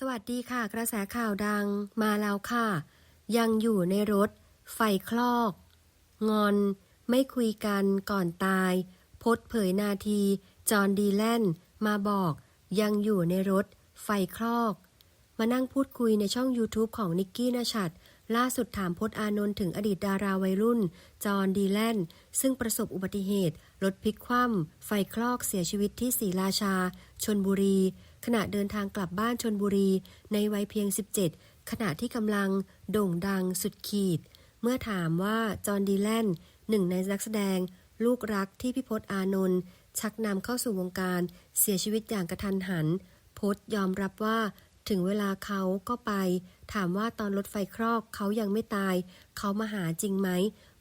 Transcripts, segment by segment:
สวัสดีค่ะ กระแสข่าวดังมาแล้วค่ะ ยังอยู่ในรถ ไฟคลอก งอน ไม่คุยกันก่อนตาย พดเผยนาที จอห์นดีแลนมาบอก ยังอยู่ในรถ ไฟคลอก มานั่งพูดคุยในช่อง YouTube ของนิกกี้นชัด ล่าสุดถามพจน์อานนท์ถึงอดีตดาราวัยรุ่น จอห์นดีแลน ซึ่งประสบอุบัติเหตุ รถพลิกคว่ำไฟคลอกเสียชีวิตที่ศรีราชา ชนบุรี ขณะเดินทางกลับบ้านชนบุรี ในวัยเพียง 17 ขณะที่กำลังโด่งดังสุดขีด เมื่อถามว่าจอห์นดีแลนหนึ่งในนักแสดง ลูกรักที่พิพศอานนท์ชักนำเข้าสู่วงการ เสียชีวิตอย่างกระทันหันพจน์ยอมรับว่า ถึงเวลาเขาก็ไป ถามว่าตอนรถไฟครอกเขายังไม่ตาย เขามาหาจริงไหม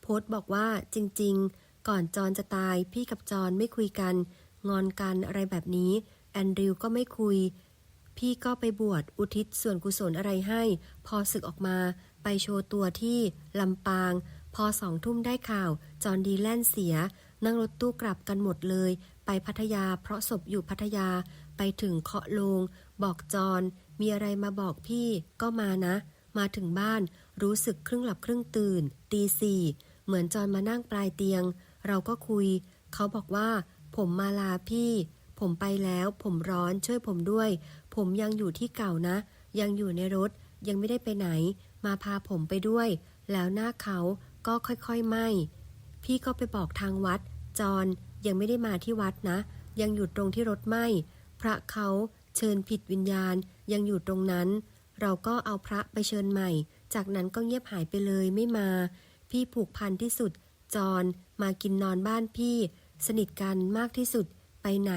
โพสต์บอกว่าจริง ๆ ก่อนจอนจะตายพี่กับจอนไม่คุยกัน งอนกันอะไรแบบนี้ แอนดริวก็ไม่คุย พี่ก็ไปบวชอุทิศส่วนกุศลอะไรให้ พอศึกออกมาไปโชว์ตัวที่ลำปาง พอสองทุ่มได้ข่าว จอนดีแลนเสีย นั่งรถตู้กลับกันหมดเลย ไปพัทยาเพราะศพอยู่พัทยา ไปถึงเคาะโลง บอกจอนมีอะไรมาบอกพี่ก็มานะ มาถึงบ้านรู้สึกครึ่งหลับครึ่งตื่น ตีสี่เหมือนจอนมานั่งปลายเตียง เราก็คุย เขาบอกว่า ผมมาลาพี่ ผมไปแล้ว ผมร้อนช่วยผมด้วย ผมยังอยู่ที่เก่านะ ยังอยู่ในรถ ยังไม่ได้ไปไหน มาพาผมไปด้วย แล้วหน้าเขาก็ค่อยๆไหม พี่ก็ไปบอกทางวัด จอนยังไม่ได้มาที่วัดนะ ยังอยู่ตรงที่รถไหม้พระเขาเชิญผิดวิญญาณ ยังอยู่ตรงนั้น เราก็เอาพระไปเชิญใหม่ จากนั้นก็เงียบหายไปเลยไม่มา พี่ผูกพันที่สุด จอนมากินนอนบ้านพี่ สนิทกันมากที่สุด ไปไหน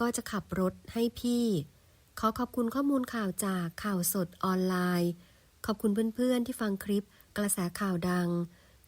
ก็จะขับรถให้พี่ ขอขอบคุณข้อมูลข่าวจากข่าวสดออนไลน์ ขอบคุณเพื่อนๆที่ฟังคลิปกระแสข่าวดัง